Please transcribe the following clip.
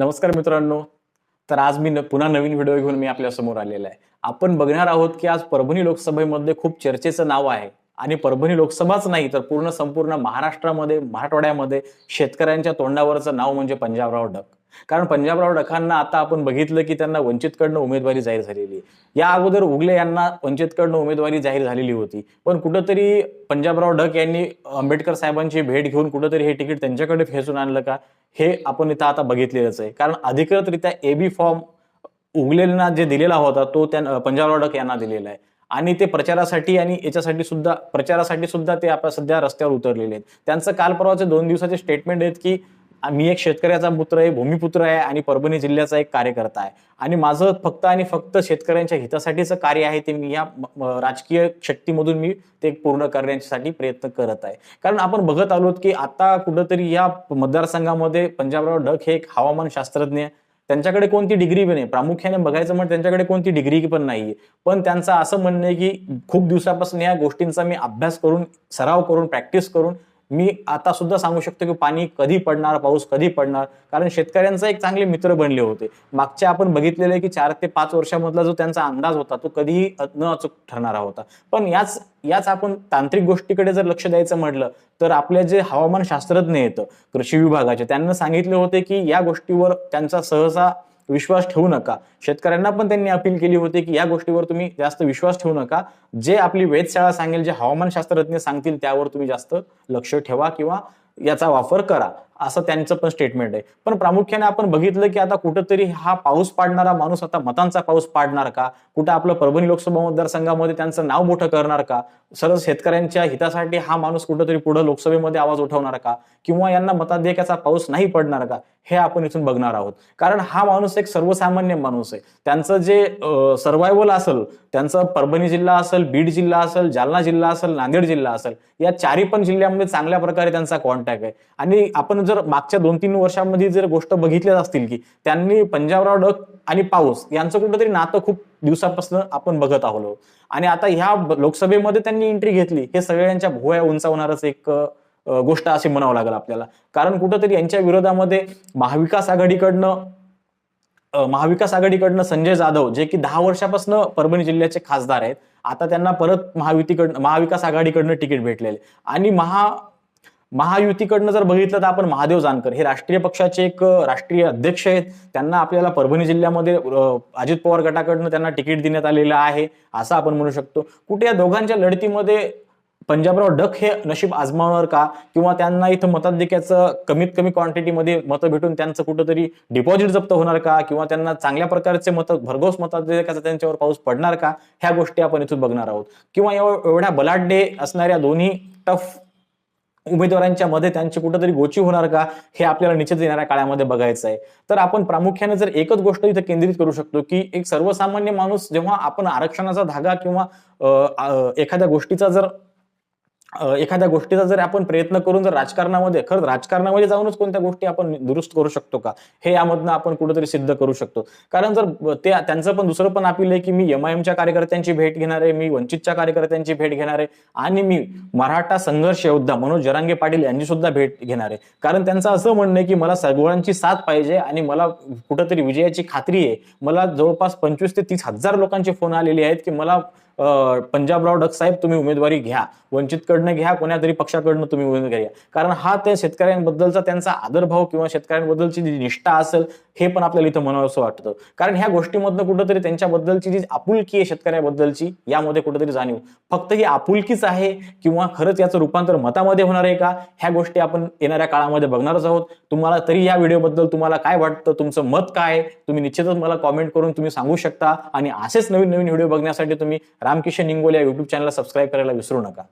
नमस्कार मित्रांनो. तर आज मी पुन्हा नवीन व्हिडिओ घेऊन मी आपल्यासमोर आलेला आहे. आपण बघणार आहोत की आज परभणी लोकसभेमध्ये खूप चर्चेचं नाव आहे आणि परभणी लोकसभाच नाही तर पूर्ण संपूर्ण महाराष्ट्रामध्ये मराठवाड्यामध्ये शेतकऱ्यांच्या तोंडावरचं नाव म्हणजे पंजाबराव डक कारण पंजाबराव डकांना आता आपण बघितलं की त्यांना वंचितकडनं उमेदवारी जाहीर झालेली आहे. या अगोदर उगले यांना वंचितकडनं उमेदवारी जाहीर झालेली होती. पण कुठंतरी पंजाबराव डक यांनी आंबेडकर साहेबांची भेट घेऊन कुठंतरी हे तिकीट त्यांच्याकडे खेचून आणलं का? हे आपण इथं आता बघितलेलंच आहे. कारण अधिकृतरित्या बी फॉर्म उगलेंना जे दिलेला होता तो त्या पंजाबराव डक यांना दिलेला आहे. आणि ते प्रचारासाठी आणि याच्यासाठी सुद्धा प्रचारासाठी सुद्धा ते आता सध्या रस्त्यावर उतरलेले आहेत. त्यांचं काल परवाचे दोन दिवसाचे स्टेटमेंट आहेत की मी एक शेतकऱ्याचा पुत्र आहे भूमिपुत्र आहे आणि परभणी जिल्ह्याचा एक कार्यकर्ता आहे. आणि माझं फक्त आणि फक्त शेतकऱ्यांच्या हितासाठीचं कार्य आहे ते मी या राजकीय शक्तीमधून मी ते पूर्ण करण्यासाठी प्रयत्न करत आहे. कारण आपण बघत आलोत की आता कुठंतरी या मतदारसंघामध्ये पंजाबराव डक हे एक हवामान शास्त्रज्ञ त्यांच्याकडे कोणती डिग्री पण नाही. प्रामुख्याने बघायचं म्हणजे त्यांच्याकडे कोणती डिग्री पण नाहीये. पण त्यांचं असं म्हणणं आहे की खूप दिवसापासून या गोष्टींचा मी अभ्यास करून सराव करून प्रॅक्टिस करून मी आता सुद्धा सांगू शकतो की पाणी कधी पडणार पाऊस कधी पडणार? कारण शेतकऱ्यांचा एक चांगले मित्र बनले होते. मागच्या आपण बघितलेलं आहे की चार ते पाच वर्षामधला जो त्यांचा अंदाज होता तो कधीही न अचूक ठरणारा होता. पण याच याच आपण तांत्रिक गोष्टीकडे जर लक्ष द्यायचं म्हटलं तर आपले जे हवामान शास्त्रज्ञ येतं कृषी विभागाचे त्यांना सांगितले होते की या गोष्टीवर त्यांचा सहसा विश्वास ठेवू नका. शेतकऱ्यांना पण त्यांनी अपील केली होती की या गोष्टीवर तुम्ही जास्त विश्वास ठेवू नका. जे आपली वेधशाळा सांगेल जे हवामान शास्त्रज्ञ सांगतील त्यावर तुम्ही जास्त लक्ष ठेवा किंवा याचा वापर करा. असं त्यांचं पण स्टेटमेंट आहे. पण प्रामुख्याने आपण बघितलं की आता कुठंतरी हा पाऊस पाडणारा माणूस आता मतांचा पाऊस पाडणार का? कुठं आपलं परभणी लोकसभा मतदारसंघामध्ये त्यांचं नाव मोठं करणार का? सर्व शेतकऱ्यांच्या हितासाठी हा माणूस कुठंतरी पुढे लोकसभेमध्ये आवाज उठवणार का? किंवा यांना मताधिकाचा पाऊस नाही पडणार का? हे आपण इथून बघणार आहोत. कारण हा माणूस एक सर्वसामान्य माणूस आहे. त्यांचं जे सर्वायवल असेल त्यांचं परभणी जिल्हा असेल बीड जिल्हा असेल जालना जिल्हा असेल नांदेड जिल्हा असेल या चारी पण जिल्ह्यामध्ये चांगल्या प्रकारे त्यांचा कॉन्टॅक्ट आहे. आणि आपण जर मागच्या दोन तीन वर्षांमध्ये जर गोष्ट बघितल्या असतील की त्यांनी पंजाबराव डक आणि पाऊस यांचं कुठंतरी नातं खूप दिवसापासून आपण बघत आहोत. आणि आता ह्या लोकसभेमध्ये त्यांनी एंट्री घेतली हे सगळ्यांच्या भोया उंचावणारच एक गोष्ट अशी म्हणावं लागेल आपल्याला. कारण कुठंतरी यांच्या विरोधामध्ये महाविकास आघाडीकडनं महाविकास आघाडीकडनं संजय जाधव जे की दहा वर्षापासून परभणी जिल्ह्याचे खासदार आहेत आता त्यांना परत महायुतीकडनं महाविकास आघाडीकडनं तिकीट भेटलेले आणि महा महायुतीकडनं जर बघितलं तर आपण महादेव जानकर हे राष्ट्रीय पक्षाचे एक राष्ट्रीय अध्यक्ष आहेत. त्यांना आपल्याला परभणी जिल्ह्यामध्ये अजित पवार गटाकडनं त्यांना तिकीट देण्यात आलेलं आहे असं आपण म्हणू शकतो. कुठे या दोघांच्या लढतीमध्ये पंजाबराव डक हे नशीब आजमावणार का? किंवा त्यांना इथं मताधिक्याचं कमीत कमी क्वांटिटीमध्ये मतं भेटून त्यांचं कुठंतरी डिपॉझिट जप्त होणार का? किंवा त्यांना चांगल्या प्रकारचे मत भरघोस मताधिक्याचा त्यांच्यावर पाऊस पडणार का? ह्या गोष्टी आपण इथून बघणार आहोत. किंवा एवढ्या बलाढ्य असणाऱ्या दोन्ही टफ उमेदवारांच्या मध्ये त्यांची कुठेतरी गोची होणार का हे आपल्याला निश्चित येणाऱ्या काळामध्ये बघायचं आहे तर आपण प्रामुख्याने जर एकच गोष्ट इथं केंद्रित करू शकतो की एक सर्वसामान्य माणूस जेव्हा आपण आरक्षणाचा धागा किंवा एखाद्या गोष्टीचा जर एखाद्या गोष्टीचा जर आपण प्रयत्न करून जर राजकारणामध्ये खरंच राजकारणामध्ये जाऊनच कोणत्या गोष्टी आपण दुरुस्त करू शकतो का? हे यामधनं आपण कुठेतरी सिद्ध करू शकतो. कारण जर ते त्यांचं पण दुसरं पण अपील आहे की मी एम आय एमच्या कार्यकर्त्यांची भेट घेणार आहे मी वंचितच्या कार्यकर्त्यांची भेट घेणार आहे आणि मी मराठा संघर्ष योद्धा मनोज जरांगे पाटील यांची सुद्धा भेट घेणार आहे. कारण त्यांचं असं म्हणणं आहे की मला सगळ्यांची साथ पाहिजे आणि मला कुठंतरी विजयाची खात्री आहे. मला जवळपास पंचवीस ते तीस हजार लोकांचे फोन आलेले आहेत की मला पंजाबराव डक साहेब तुम्ही उमेदवारी घ्या. वंचितकडनं घ्या कोणातरी पक्षाकडनं तुम्ही उमेदवारी घ्या. कारण हा त्या शेतकऱ्यांबद्दलचा त्यांचा आदरभाव किंवा शेतकऱ्यांबद्दलची जी निष्ठा असेल हे पण आपल्याला इथं म्हणावं असं वाटतं. कारण ह्या गोष्टीमधनं कुठंतरी त्यांच्याबद्दलची जी आपुलकी आहे शेतकऱ्याबद्दलची यामध्ये कुठंतरी जाणीव. फक्त ही आपुलकीच आहे किंवा खरंच याचं रूपांतर मतामध्ये होणार आहे का? ह्या गोष्टी आपण येणाऱ्या काळामध्ये बघणारच आहोत. तुम्हाला तरी या व्हिडिओबद्दल तुम्हाला काय वाटतं? तुमचं मत काय? आहे? तुम्ही निश्चितच मला कॉमेंट करून तुम्ही सांगू शकता. आणि असेच नवीन नवीन व्हिडिओ बघण्यासाठी तुम्ही रामकिशन इंगोले या युट्यूब चॅनलला सबस्क्राईब करायला विसरू नका.